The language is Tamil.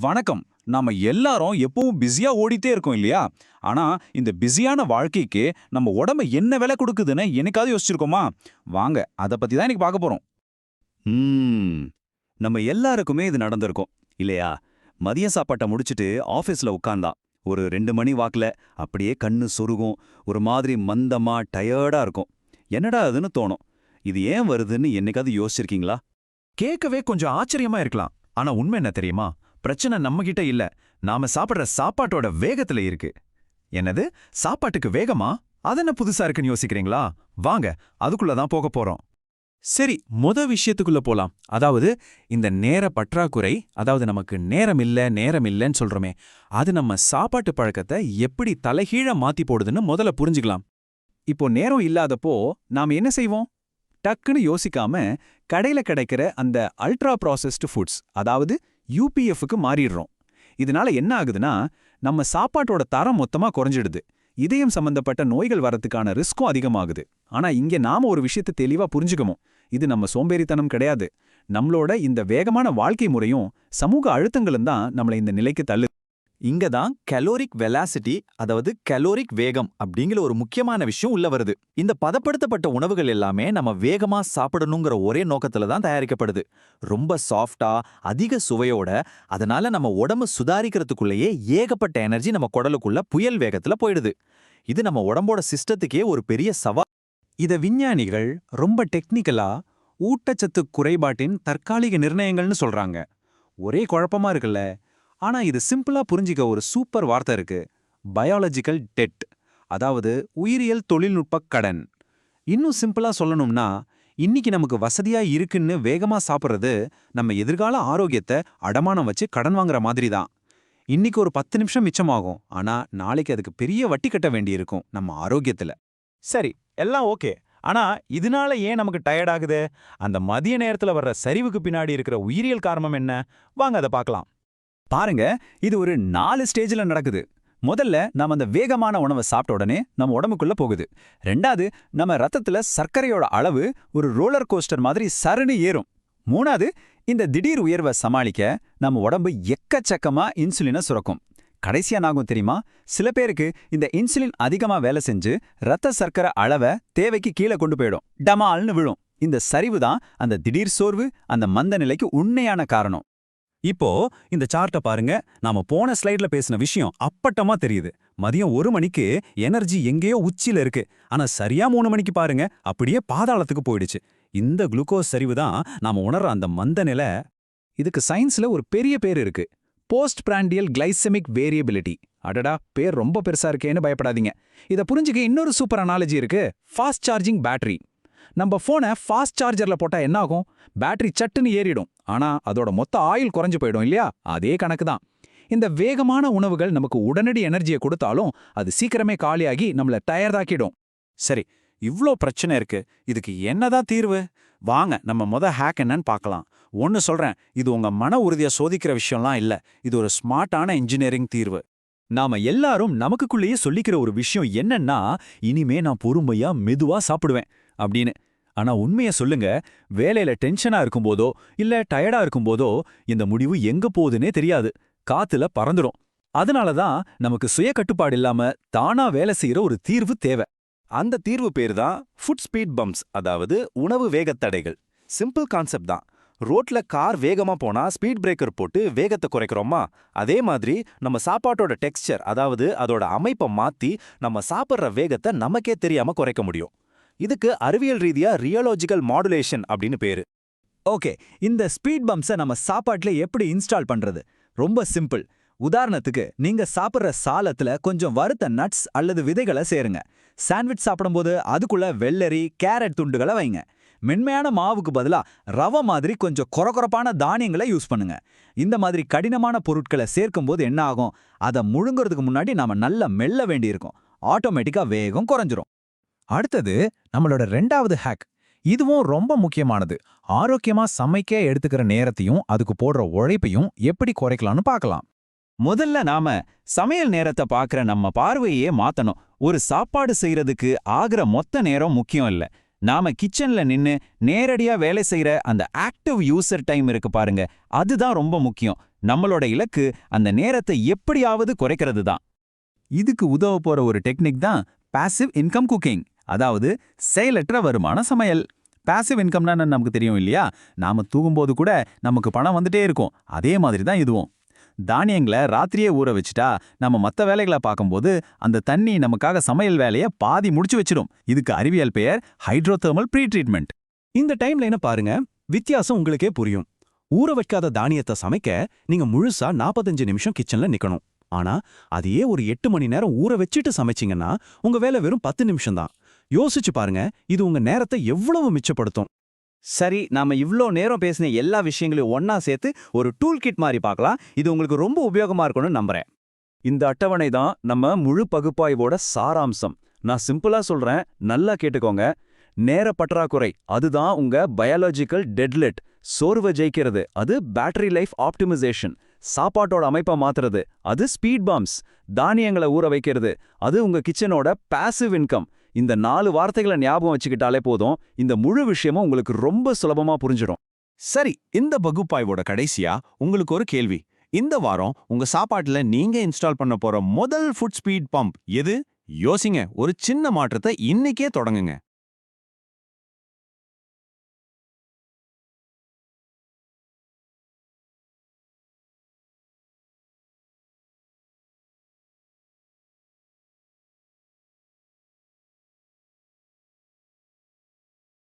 வணக்கம். நாம எல்லாரும் எப்பவும் பிஸியா ஓடிட்டே இருக்கோம் இல்லையா? ஆனா இந்த பிஸியான வாழ்க்கைக்கு நம்ம உடம்பு என்ன விலை கொடுக்குதுன்னு என்னைக்காவது யோசிச்சிருக்கோமா? வாங்க அதை பத்தி தான் இன்னைக்கு பார்க்க போறோம். ம். நம்ம எல்லாருக்குமே இது நடந்திருக்கும் இல்லையா? மதிய சாப்பாட்டை முடிச்சுட்டு ஆஃபீஸ்ல உட்கார்ந்தா ஒரு ரெண்டு மணி வாக்குல அப்படியே கண்ணு சொருகும் ஒரு மாதிரி மந்தமா டயர்டா இருக்கும். என்னடா அதுன்னு தோணும். இது ஏன் வருதுன்னு என்னைக்காவது யோசிச்சிருக்கீங்களா? கேட்கவே கொஞ்சம் ஆச்சரியமா இருக்கலாம். ஆனா உண்மை என்ன தெரியுமா? பிரச்சனை நம்மகிட்ட இல்ல. நாம சாப்பிடுற சாப்பாட்டோட வேகத்துல இருக்கு. என்னது? சாப்பாட்டுக்கு வேகமா? அதென்ன புதுசா இருக்குன்னு யோசிக்கிறீங்களா? வாங்க அதுக்குள்ள தான் போக போறோம். சரி முத விஷயத்துக்குள்ள போலாம். அதாவது இந்த நேர பற்றாக்குறை அதாவது நமக்கு நேரம் இல்ல நேரம் இல்லைன்னு சொல்றோமே அது நம்ம சாப்பாட்டு பழக்கத்தை எப்படி தலைகீழ மாத்தி போடுதுன்னு முதல்ல புரிஞ்சுக்கலாம். இப்போ நேரம் இல்லாதப்போ நாம என்ன செய்வோம்? டக்குன்னு யோசிக்காம கடையில கிடைக்கிற அந்த அல்ட்ரா ப்ராசஸ்டு ஃபுட்ஸ் அதாவது யூபிஎஃப்க்கு மாறிடுறோம். இதனால என்ன ஆகுதுன்னா நம்ம சாப்பாட்டோட தரம் மொத்தமா குறைஞ்சிடுது. இதயம் சம்பந்தப்பட்ட நோய்கள் வரத்துக்கான ரிஸ்க்கும் அதிகமாகுது. ஆனா இங்க நாம ஒரு விஷயத்தை தெளிவா புரிஞ்சுக்கணும். இது நம்ம சோம்பேறித்தனம் கிடையாது. நம்மளோட இந்த வேகமான வாழ்க்கை முறையும் சமூக அழுத்தங்களும் தான் நம்மளை இந்த நிலைக்கு தள்ளு இங்க தான் கலோரிக் வெலாசிட்டி அதாவது கலோரிக் வேகம் அப்படிங்கிற ஒரு முக்கியமான விஷயம் உள்ள வருது. இந்த பதப்படுத்தப்பட்ட உணவுகள் எல்லாமே நம்ம வேகமா சாப்பிடணுங்கிற ஒரே நோக்கத்துல தான் தயாரிக்கப்படுது. ரொம்ப சாஃப்டா அதிக சுவையோட அதனால நம்ம உடம்பு சுதாரிக்கிறதுக்குள்ளேயே ஏகப்பட்ட எனர்ஜி நம்ம குடலுக்குள்ள புயல் வேகத்துல போயிடுது. இது நம்ம உடம்போட சிஸ்டத்துக்கே ஒரு பெரிய சவா இத விஞ்ஞானிகள் ரொம்ப டெக்னிக்கலா ஊட்டச்சத்து குறைபாட்டின் தற்காலிக நிர்ணயங்கள்னு சொல்றாங்க. ஒரே குழப்பமா இருக்குல்ல? ஆனா இது சிம்பிளா புரிஞ்சிக்க ஒரு சூப்பர் வார்த்தை இருக்கு. பயாலஜிக்கல் டெட் அதாவது உயிரியல் தொழில்நுட்ப கடன். இன்னும் சிம்பிளா சொல்லணும்னா இன்னைக்கு நமக்கு வசதியா இருக்குன்னு வேகமா சாப்பிடுறது நம்ம எதிர்கால ஆரோக்கியத்தை அடமானம் வச்சு கடன் வாங்குற மாதிரி தான். இன்னைக்கு ஒரு பத்து நிமிஷம் மிச்சமாகும். ஆனா நாளைக்கு அதுக்கு பெரிய வட்டி கட்ட வேண்டியிருக்கும் நம்ம ஆரோக்கியத்துல. சரி எல்லாம் ஓகே. ஆனா இதனால ஏன் நமக்கு டயர்ட் ஆகுது? அந்த மதிய நேரத்துல வர்ற சரிவுக்கு பின்னாடி இருக்கிற உயிரியல் காரணம் என்ன? வாங்க அதை பார்க்கலாம். பாருங்க இது ஒரு நாலு ஸ்டேஜ்ல நடக்குது. முதல்ல நாம அந்த வேகமான உணவை சாப்பிட்ட உடனே நம்ம உடம்புக்குள்ள போகுது. ரெண்டாவது நம்ம ரத்தத்துல சர்க்கரையோட அளவு ஒரு ரோலர் கோஸ்டர் மாதிரி சரணு ஏறும். மூணாவது இந்த திடீர் உயர்வை சமாளிக்க நம்ம உடம்பு எக்கச்சக்கமா இன்சுலினை சுரக்கும். கடைசியா நாகும் தெரியுமா? சில பேருக்கு இந்த இன்சுலின் அதிகமா வேலை செஞ்சு ரத்த சர்க்கரை அளவை தேவைக்கு கீழே கொண்டு போயிடும். டமால்னு விழும். இந்த சரிவு தான் அந்த திடீர் சோர்வு அந்த மந்த நிலைக்கு உண்மையான காரணம். இப்போ இந்த சார்ட்டை பாருங்க. நாம போன ஸ்லைட்ல பேசின விஷயம் அப்பட்டமா தெரியுது. மதியம் ஒரு மணிக்கு எனர்ஜி எங்கேயோ உச்சியில இருக்கு. ஆனா சரியா மூணு மணிக்கு பாருங்க அப்படியே பாதாளத்துக்கு போயிடுச்சு. இந்த குளுக்கோஸ் சரிவு தான் நாம உணர்ற அந்த மந்த நிலை. இதுக்கு சயின்ஸ்ல ஒரு பெரிய பேர் இருக்கு. போஸ்ட் பிராண்டியல் கிளைசெமிக் வேரியபிலிட்டி அடடா பேர் ரொம்ப பெருசா இருக்கேன்னு பயப்படாதீங்க. இதை புரிஞ்சுக்க இன்னொரு சூப்பர் அனாலஜி இருக்கு. ஃபாஸ்ட் சார்ஜிங் பேட்டரி நம்ம ஃபோனை ஃபாஸ்ட் சார்ஜர்ல போட்டா என்ன ஆகும் பேட்டரி சட்டுன்னு ஏறிடும். ஆனா அதோட மொத்த ஆயில் குறைஞ்சு போயிடும் இல்லையா? அதே கணக்கு தான் இந்த வேகமான உணவுகள் நமக்கு உடனடி எனர்ஜியை கொடுத்தாலும் அது சீக்கிரமே காலியாகி நம்மள டயர்டாக்கிடும் சரி இவ்ளோ பிரச்சனை இருக்கு. இதுக்கு என்னதான் தீர்வு? வாங்க நம்ம முத ஹேக் என்னன்னு பார்க்கலாம். ஒன்று சொல்றேன் இது உங்க மன உறுதியை சோதிக்கிற விஷயம்லாம் இல்ல. இது ஒரு ஸ்மார்ட்டான இன்ஜினியரிங் தீர்வு. நாம எல்லாரும் நமக்குள்ளேயே சொல்லிக்கிற ஒரு விஷயம் என்னன்னா இனிமே நான் பொறுமையா மெதுவா சாப்பிடுவேன். அப்படின்னு. ஆனா உண்மைய சொல்லுங்க. வேலையில டென்ஷனா இருக்கும்போதோ இல்ல டயர்டா இருக்கும்போதோ இந்த முடிவு எங்க போகுதுன்னே தெரியாது. காத்துல பறந்துடும் அதனால தான் நமக்கு சுய கட்டுப்பாடு இல்லாம தானா வேலை செய்யற ஒரு தீர்வு தேவை. அந்த தீர்வு பேர் தான் ஃபுட் ஸ்பீட் பம்ப்ஸ் அதாவது உணவு வேகத்தடைகள் சிம்பிள் கான்செப்ட் தான். ரோட்ல கார் வேகமா போனா ஸ்பீட் பிரேக்கர் போட்டு வேகத்தை குறைக்கிறோமா? அதே மாதிரி நம்ம சாப்பாட்டோட டெக்ஸ்சர் அதாவது அதோட அமைப்பை மாத்தி நம்ம சாப்பிட்ற வேகத்தை நமக்கே தெரியாம குறைக்க முடியும். இதுக்கு அறிவியல் ரீதியா ரியாலஜிக்கல் மாடுலேஷன் அப்படின்னு பேரு. ஓகே இந்த ஸ்பீட் பம்ப்ஸை நம்ம சாப்பாட்டுல எப்படி இன்ஸ்டால் பண்றது? ரொம்ப சிம்பிள் உதாரணத்துக்கு நீங்க சாப்பிட்ற சாலத்துல கொஞ்சம் வறுத்த நட்ஸ் அல்லது விதைகளை சேருங்க. சாண்ட்விச் சாப்பிடும்போது அதுக்குள்ள வெள்ளரி கேரட் துண்டுகளை வைங்க. மென்மையான மாவுக்கு பதிலா ரவை மாதிரி கொஞ்சம் கொரகொரப்பான தானியங்களை யூஸ் பண்ணுங்க. இந்த மாதிரி கடினமான பொருட்களை சேர்க்கும்போது என்ன ஆகும்? அதை முழுங்கிறதுக்கு முன்னாடி நாம நல்லா மெல்ல வேண்டியிருக்கும். ஆட்டோமேட்டிக்காக வேகம் குறைஞ்சிரும். அடுத்தது நம்மளோட ரெண்டாவது ஹேக் இதுவும் ரொம்ப முக்கியமானது. ஆரோக்கியமா சமைக்க எடுத்துக்கிற நேரத்தையும் அதுக்கு போடுற உழைப்பையும் எப்படி குறைக்கலாம்னு பார்க்கலாம். முதல்ல நாம சமையல் நேரத்தை பார்க்குற நம்ம பார்வையே மாத்தணும். ஒரு சாப்பாடு செய்யறதுக்கு ஆகிற மொத்த நேரம் முக்கியம் இல்ல. நாம கிச்சன்ல நின்னு நேரடியா வேலை செய்யற அந்த ஆக்டிவ் யூசர் டைம் இருக்கு பாருங்க. அதுதான் ரொம்ப முக்கியம். நம்மளோட இலக்கு அந்த நேரத்தை எப்படியாவது குறைக்கிறது தான் இதுக்கு உதவ போற ஒரு டெக்னிக் தான் பாசிவ் இன்கம் குக்கிங் அதாவது செயலற்ற வருமான சமையல். பாசிவ் இன்கம்னா என்னன்னு நமக்கு தெரியும் இல்லையா? நாம தூங்கும்போது கூட நமக்கு பணம் வந்துட்டே இருக்கும். அதே மாதிரி தான் இதுவும். தானியங்களை ராத்திரியே ஊற வச்சுட்டா நம்ம மத்த வேலைகளை பார்க்கும்போது அந்த தண்ணி நமக்காக சமையல் வேலையை பாதி முடிச்சு வச்சிடும். இதுக்கு அறிவியல் பெயர் ஹைட்ரோதெர்மல் ப்ரீ ட்ரீட்மெண்ட் இந்த டைம்ல என்ன பாருங்க. வித்தியாசம் உங்களுக்கே புரியும். ஊற வைக்காத தானியத்தை சமைக்க நீங்க முழுசா 45 நிமிஷம் கிச்சன்ல நிக்கணும். ஆனா அதையே ஒரு எட்டு மணி நேரம் ஊற வச்சுட்டு சமைச்சீங்கன்னா உங்க வேலை வெறும் பத்து நிமிஷம் தான். யோசிச்சு பாருங்க இது உங்க நேரத்தை எவ்வளவு மிச்சப்படுத்தும். சரி நாம இவ்ளோ நேரம் பேசின எல்லா விஷயங்களையும் ஒன்னா சேர்த்து ஒரு டூல் கிட் மாதிரி பார்க்கலாம். இது உங்களுக்கு ரொம்ப உபயோகமா இருக்கும்னு நம்புறேன். இந்த அட்டவணை தான் நம்ம முழு பகுப்பாய்வோட சாராம்சம். நான் சிம்பிளா சொல்றேன் நல்லா கேட்டுக்கோங்க. நேர பற்றாக்குறை அதுதான் உங்க பயாலஜிக்கல் டெட்லெட் சோர்வை ஜெயிக்கிறது அது பேட்டரி லைஃப் ஆப்டிமைசேஷன் சாப்பாட்டோட அமைப்பை மாத்துறது அது ஸ்பீட் பாம்ஸ் தானியங்களை ஊற வைக்கிறது அது உங்க கிச்சனோட பாசிவ் இன்கம் இந்த நாலு வார்த்தைகளை ஞாபகம் வச்சுக்கிட்டாலே போதும். இந்த முழு விஷயமும் உங்களுக்கு ரொம்ப சுலபமா புரிஞ்சிடும். சரி இந்த பகுப்பாய்வோட கடைசியா உங்களுக்கு ஒரு கேள்வி. இந்த வாரம் உங்க சாப்பாட்டுல நீங்க இன்ஸ்டால் பண்ண போற முதல் ஃபுட் ஸ்பீட் பம்ப் எது? யோசிங்க ஒரு சின்ன மாற்றத்தை இன்னைக்கே தொடங்குங்க.